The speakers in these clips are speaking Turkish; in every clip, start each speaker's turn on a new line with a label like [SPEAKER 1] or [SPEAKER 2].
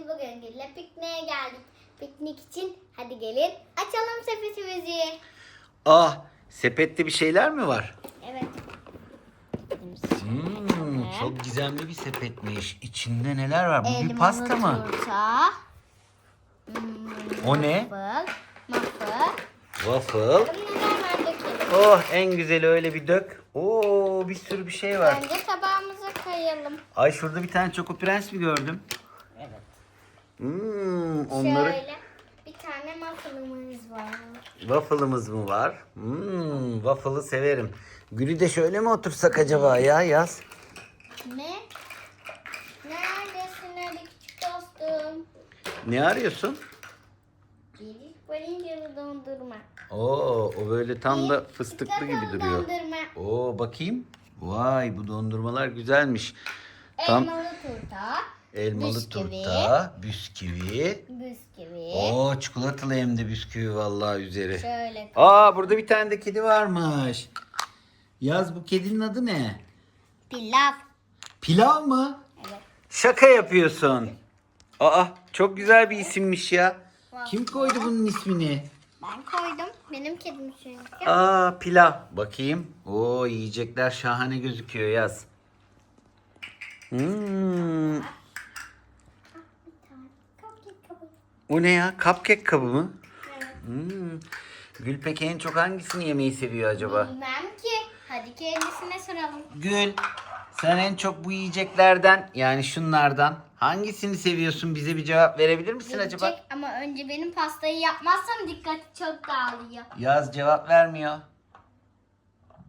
[SPEAKER 1] Biz bugün Gül'le pikniğe geldik. Piknik için hadi gelin açalım sepetimizi.
[SPEAKER 2] Ah sepette bir şeyler mi var?
[SPEAKER 1] Evet.
[SPEAKER 2] Hmm, çok gizemli bir sepetmiş. İçinde neler var? Bu bir
[SPEAKER 1] Elmalı
[SPEAKER 2] pasta mı?
[SPEAKER 1] Turta. Hmm,
[SPEAKER 2] O ne?
[SPEAKER 1] Waffle.
[SPEAKER 2] Waffle. Oh en güzeli öyle bir dök. Oo bir sürü bir şey var.
[SPEAKER 1] Bence tabağımıza koyalım.
[SPEAKER 2] Ay şurada bir tane Choco Prens mi gördüm? Hmm, onları
[SPEAKER 1] Şöyle bir tane muffle'ımız var.
[SPEAKER 2] waffle'ımız mı var? Hmm, waffle'ı severim. Gülü de şöyle mi otursak acaba ya yaz?
[SPEAKER 1] Ne? Neredesin hadi küçük dostum?
[SPEAKER 2] Ne arıyorsun?
[SPEAKER 1] Bir varıncalı dondurma.
[SPEAKER 2] Oo, o böyle tam da fıstıklı gibi duruyor.
[SPEAKER 1] Dondurma.
[SPEAKER 2] Oo bakayım. Vay bu dondurmalar güzelmiş. Tam
[SPEAKER 1] Elmalı turta.
[SPEAKER 2] Elmalı
[SPEAKER 1] bisküvi.
[SPEAKER 2] turta, bisküvi.
[SPEAKER 1] Bisküvi.
[SPEAKER 2] Oo çikolatalı hem de bisküvi vallahi üzeri.
[SPEAKER 1] Şöyle.
[SPEAKER 2] Aa burada bir tane de kedi varmış. Yaz bu kedinin adı ne?
[SPEAKER 1] Pilav.
[SPEAKER 2] Pilav mı?
[SPEAKER 1] Evet.
[SPEAKER 2] Şaka yapıyorsun. Aa çok güzel bir isimmiş ya. Kim koydu bunun ismini?
[SPEAKER 1] Ben koydum. Benim kedim çünkü.
[SPEAKER 2] Aa pilav. Bakayım. Oo yiyecekler şahane gözüküyor yaz. Hmm,
[SPEAKER 1] Bir tane cupcake kabı.
[SPEAKER 2] O ne ya? Cupcake kabı mı?
[SPEAKER 1] Evet.
[SPEAKER 2] Hmm. En çok hangisini yemeyi seviyor acaba?
[SPEAKER 1] Bilmem ki. Hadi kendisine soralım.
[SPEAKER 2] Gül sen en çok bu yiyeceklerden yani şunlardan hangisini seviyorsun? Bize bir cevap verebilir misin acaba?
[SPEAKER 1] Gelecek ama önce benim pastayı yapmazsam dikkati çok dağılıyor.
[SPEAKER 2] Yaz cevap vermiyor.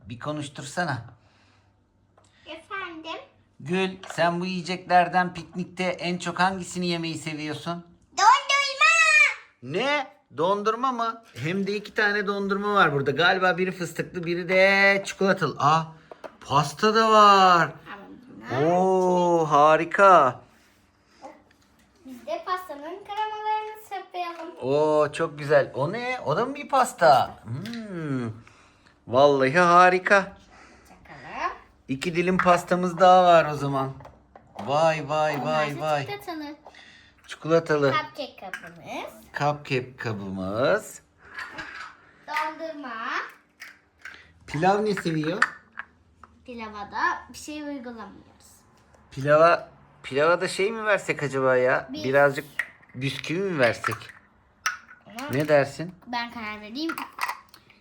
[SPEAKER 2] Bir konuştursana.
[SPEAKER 1] Efendim?
[SPEAKER 2] Gül sen bu yiyeceklerden piknikte en çok hangisini yemeyi seviyorsun? Ne? Dondurma mı? Hem de iki tane dondurma var burada. Galiba biri fıstıklı biri de çikolatalı. Aa pasta da var. Oo harika.
[SPEAKER 1] biz de pastanın kremalarını sıklayalım.
[SPEAKER 2] Oo çok güzel. O ne? O da mı bir pasta? Hmm. Vallahi harika.
[SPEAKER 1] Çakalım.
[SPEAKER 2] İki dilim pastamız daha var o zaman. Vay vay vay vay.
[SPEAKER 1] Çikolatalı.
[SPEAKER 2] Çikolatalı
[SPEAKER 1] Cupcake kabımız.
[SPEAKER 2] cupcake kabımız.
[SPEAKER 1] Dondurma.
[SPEAKER 2] Pilav ne seviyor?
[SPEAKER 1] Pilava da bir şey uygulamıyoruz.
[SPEAKER 2] Pilava pilava da şey mi versek acaba ya?
[SPEAKER 1] Bir-
[SPEAKER 2] Birazcık bisküvi mi versek?
[SPEAKER 1] Ama
[SPEAKER 2] Ne dersin?
[SPEAKER 1] ben karar vereyim.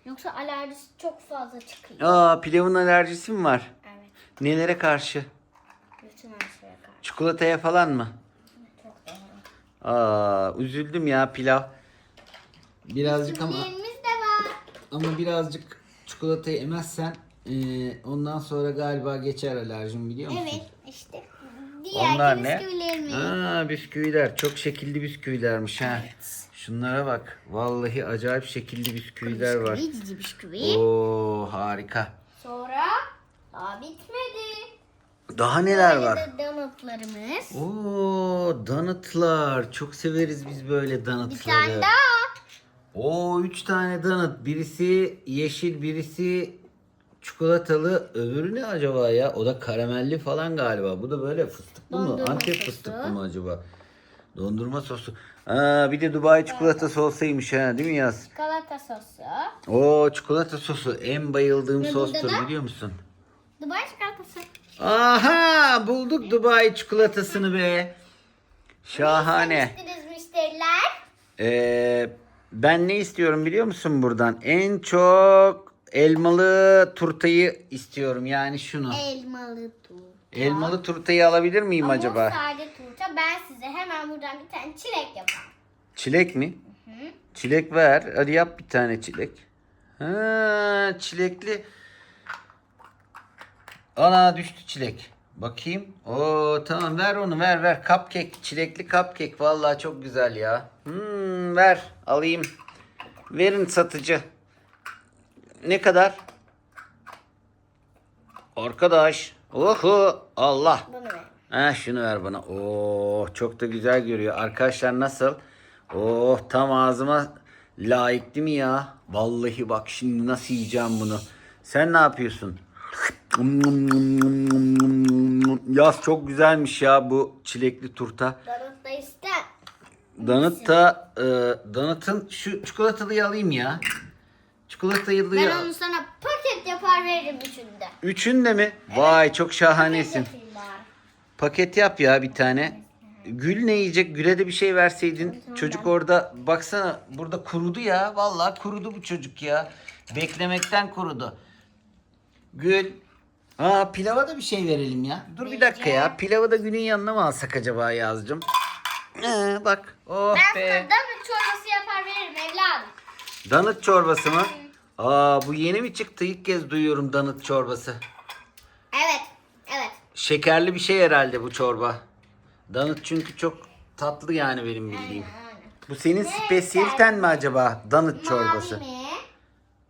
[SPEAKER 1] Yoksa alerjisi çok fazla çıkıyor.
[SPEAKER 2] Aa pilavın alerjisi mi var?
[SPEAKER 1] Evet.
[SPEAKER 2] Nelere karşı?
[SPEAKER 1] Bütün her şeye karşı.
[SPEAKER 2] Çikolataya falan mı? Aa üzüldüm ya pilav. Birazcık ama
[SPEAKER 1] de var.
[SPEAKER 2] ama birazcık çikolatayı emezsen eee, ondan sonra galiba geçer alerjin biliyor musun?
[SPEAKER 1] Evet işte. Diğer
[SPEAKER 2] Onlar ne?
[SPEAKER 1] bisküvilerimiz.
[SPEAKER 2] Aa bisküviler. Çok şekilli bisküvilermiş ha. Şunlara bak. Vallahi acayip şekilli bisküviler var.
[SPEAKER 1] Bisküvi, cici bisküvi.
[SPEAKER 2] Oo harika.
[SPEAKER 1] Sonra daha bitmedi.
[SPEAKER 2] Daha neler
[SPEAKER 1] Böyle
[SPEAKER 2] var?
[SPEAKER 1] de donutlarımız.
[SPEAKER 2] Oo donutlar. Çok severiz biz böyle
[SPEAKER 1] Bir
[SPEAKER 2] donutları.
[SPEAKER 1] tane daha.
[SPEAKER 2] Oo üç tane donut. Birisi yeşil, birisi çikolatalı. Öbürü ne acaba ya? O da karamelli falan galiba. Bu da böyle fıstıklı mı?
[SPEAKER 1] Dondurma
[SPEAKER 2] Antep
[SPEAKER 1] sosu.
[SPEAKER 2] fıstıklı mı acaba? Dondurma sosu. Aa, bir de Dubai çikolatası olsaymış ha değil mi Yaz?
[SPEAKER 1] Çikolata sosu.
[SPEAKER 2] Oo çikolata sosu en bayıldığım
[SPEAKER 1] Ve burada
[SPEAKER 2] sostur
[SPEAKER 1] da-
[SPEAKER 2] biliyor musun? Aha bulduk Dubai çikolatasını be. Şahane.
[SPEAKER 1] Müşteriler.
[SPEAKER 2] Ee, ben ne istiyorum biliyor musun buradan? En çok elmalı turtayı istiyorum yani şunu.
[SPEAKER 1] Elmalı turta.
[SPEAKER 2] Elmalı turtayı alabilir miyim
[SPEAKER 1] Ama
[SPEAKER 2] acaba?
[SPEAKER 1] o sade turta. Ben size hemen buradan bir tane çilek yapayım.
[SPEAKER 2] Çilek mi? Çilek ver. Hadi yap bir tane çilek. Ha, çilekli. Ana düştü çilek. Bakayım. Oo tamam ver onu ver ver. Cupcake. Çilekli cupcake. Vallahi çok güzel ya. Hmm, ver alayım. Verin satıcı. Ne kadar? Arkadaş. Oho Allah.
[SPEAKER 1] Bunu ver.
[SPEAKER 2] Ha şunu ver bana. Oo çok da güzel görüyor. Arkadaşlar nasıl? Oh tam ağzıma layık değil mi ya? Vallahi bak şimdi nasıl yiyeceğim bunu. Sen ne yapıyorsun? Yaz çok güzelmiş ya bu çilekli turta.
[SPEAKER 1] Donut da ister.
[SPEAKER 2] Donut da e, Donut'ın şu çikolatalıyı alayım ya. Çikolatayı
[SPEAKER 1] Ben onu sana paket yapar veririm üçünde.
[SPEAKER 2] Üçünde mi? Vay çok şahanesin.
[SPEAKER 1] Paket yapayım bari.
[SPEAKER 2] Paket yap ya bir tane. Gül ne yiyecek? Gül'e de bir şey verseydin. Çocuk orada baksana burada kurudu ya. Vallahi kurudu bu çocuk ya. Beklemekten kurudu. Gül. Aa pilava da bir şey verelim ya. Dur bir dakika ya. Pilavı da Gül'ün yanına mı alsak acaba Yazcım? Ee, bak. Oh
[SPEAKER 1] Ben
[SPEAKER 2] be.
[SPEAKER 1] sana donut çorbası yapar veririm evladım.
[SPEAKER 2] Danıt çorbası mı? Aa bu yeni mi çıktı? İlk kez duyuyorum danıt çorbası.
[SPEAKER 1] Evet. Evet.
[SPEAKER 2] Şekerli bir şey herhalde bu çorba. Danıt çünkü çok tatlı yani benim bildiğim. Bu senin spesiyeliten mi acaba? Danıt çorbası.
[SPEAKER 1] Mavi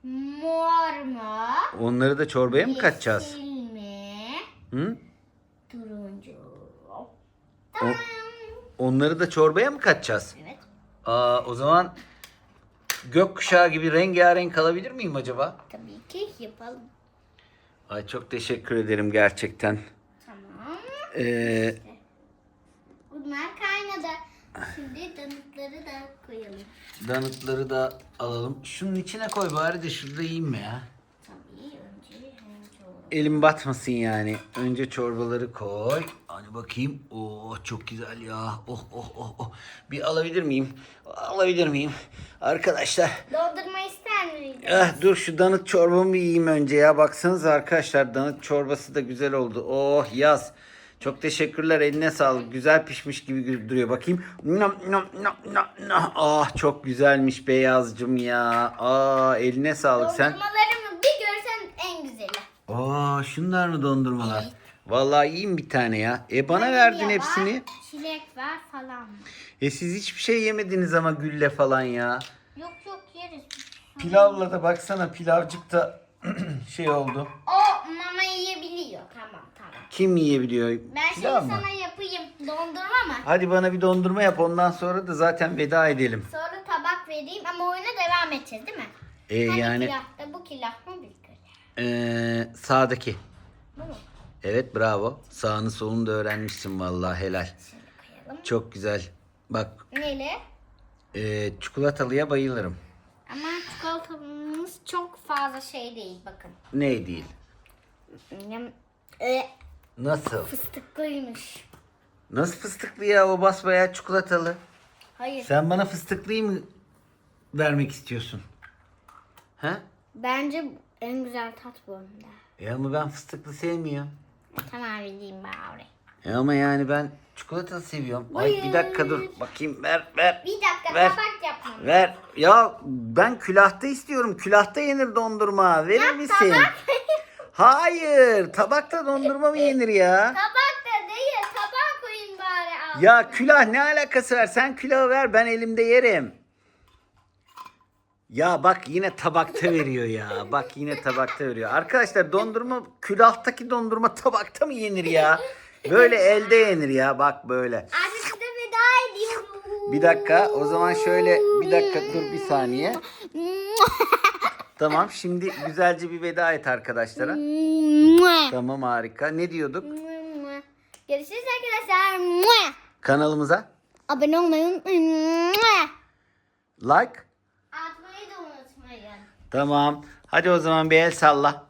[SPEAKER 1] mi? Mor mu?
[SPEAKER 2] Onları da çorbaya mı katacağız?
[SPEAKER 1] Yeşil?
[SPEAKER 2] Hı?
[SPEAKER 1] Turuncu.
[SPEAKER 2] O- onları da çorbaya mı katacağız?
[SPEAKER 1] Evet.
[SPEAKER 2] Aa, o zaman gökkuşağı gibi rengarenk alabilir miyim acaba?
[SPEAKER 1] Tabii ki yapalım.
[SPEAKER 2] Ay çok teşekkür ederim gerçekten.
[SPEAKER 1] Tamam.
[SPEAKER 2] Ee,
[SPEAKER 1] Bunlar kaynadı. Şimdi donutları da koyalım.
[SPEAKER 2] danıtları da alalım. Şunun içine koy bari de şurada yiyeyim mi ya?
[SPEAKER 1] Tabii önce hem çorba.
[SPEAKER 2] Elim batmasın yani. Önce çorbaları koy. Hani bakayım. Oh çok güzel ya. Oh oh oh oh. Bir alabilir miyim? Alabilir miyim? Arkadaşlar.
[SPEAKER 1] Dondurma ister miydin?
[SPEAKER 2] Ah, dur şu danıt çorbamı yiyeyim önce ya. Baksanıza arkadaşlar danıt çorbası da güzel oldu. Oh yaz. Çok teşekkürler. Eline sağlık. Güzel pişmiş gibi duruyor. Bakayım. Nam, nam, nam, nam, nam. Ah çok güzelmiş beyazcım ya. Aa eline sağlık sen.
[SPEAKER 1] Dondurmalarımı bir görsen en güzeli.
[SPEAKER 2] Aa şunlar mı dondurmalar? Vallahi yiyeyim bir tane ya. E bana
[SPEAKER 1] Vanilya
[SPEAKER 2] verdin
[SPEAKER 1] var,
[SPEAKER 2] hepsini.
[SPEAKER 1] Çilek var falan.
[SPEAKER 2] E siz hiçbir şey yemediniz ama gülle falan ya.
[SPEAKER 1] Yok yok yeriz.
[SPEAKER 2] Pilavla da baksana pilavcık da şey oldu.
[SPEAKER 1] O mama yiyebiliyor. Tamam tamam.
[SPEAKER 2] Kim yiyebiliyor?
[SPEAKER 1] Ben
[SPEAKER 2] Pilav
[SPEAKER 1] şimdi
[SPEAKER 2] mı?
[SPEAKER 1] sana yapayım. Dondurma mı?
[SPEAKER 2] Hadi bana bir dondurma yap ondan sonra da zaten veda edelim.
[SPEAKER 1] Sonra tabak vereyim ama oyuna devam edeceğiz değil mi?
[SPEAKER 2] E
[SPEAKER 1] Hani
[SPEAKER 2] yani
[SPEAKER 1] külahta bu külah mı bir külah?
[SPEAKER 2] e, sağdaki. Evet bravo. Sağını solunu da öğrenmişsin vallahi helal. Çok güzel. Bak
[SPEAKER 1] Neli?
[SPEAKER 2] e, çikolatalıya bayılırım.
[SPEAKER 1] Ama çikolatamız çok fazla şey değil bakın.
[SPEAKER 2] Ne değil?
[SPEAKER 1] Ee,
[SPEAKER 2] Nasıl?
[SPEAKER 1] fıstıklıymış.
[SPEAKER 2] Nasıl fıstıklı ya o basbayağı çikolatalı?
[SPEAKER 1] Hayır.
[SPEAKER 2] Sen bana fıstıklıyı mı vermek istiyorsun? He?
[SPEAKER 1] Bence en güzel tat bu onda.
[SPEAKER 2] E ama ben fıstıklı sevmiyorum.
[SPEAKER 1] Tamam vereyim bari.
[SPEAKER 2] E ama yani ben çikolatalı seviyorum. Ay bir dakika dur. Bakayım ver ver.
[SPEAKER 1] Bir dakika
[SPEAKER 2] Ver.
[SPEAKER 1] tabak yapmam.
[SPEAKER 2] Ver. Ya ben külahta istiyorum. Külahta yenir dondurma. Verir misin?
[SPEAKER 1] tabak.
[SPEAKER 2] Hayır. Tabakta dondurma mı yenir ya?
[SPEAKER 1] Tabak da değil tabak koyayım bari al.
[SPEAKER 2] Ya külah ne alakası var? Sen külahı ver ben elimde yerim. Ya bak yine tabakta veriyor ya. Bak yine tabakta veriyor. Arkadaşlar dondurma külahtaki dondurma tabakta mı yenir ya? Böyle elde yenir ya. Bak böyle.
[SPEAKER 1] Artık size veda ediyorum.
[SPEAKER 2] Bir dakika o zaman şöyle bir dakika dur bir saniye. Tamam şimdi güzelce bir veda et arkadaşlara. Tamam harika. Ne diyorduk?
[SPEAKER 1] Görüşürüz arkadaşlar.
[SPEAKER 2] Kanalımıza
[SPEAKER 1] Abone olmayı unutmayın.
[SPEAKER 2] like. Tamam. Hadi o zaman bir el salla.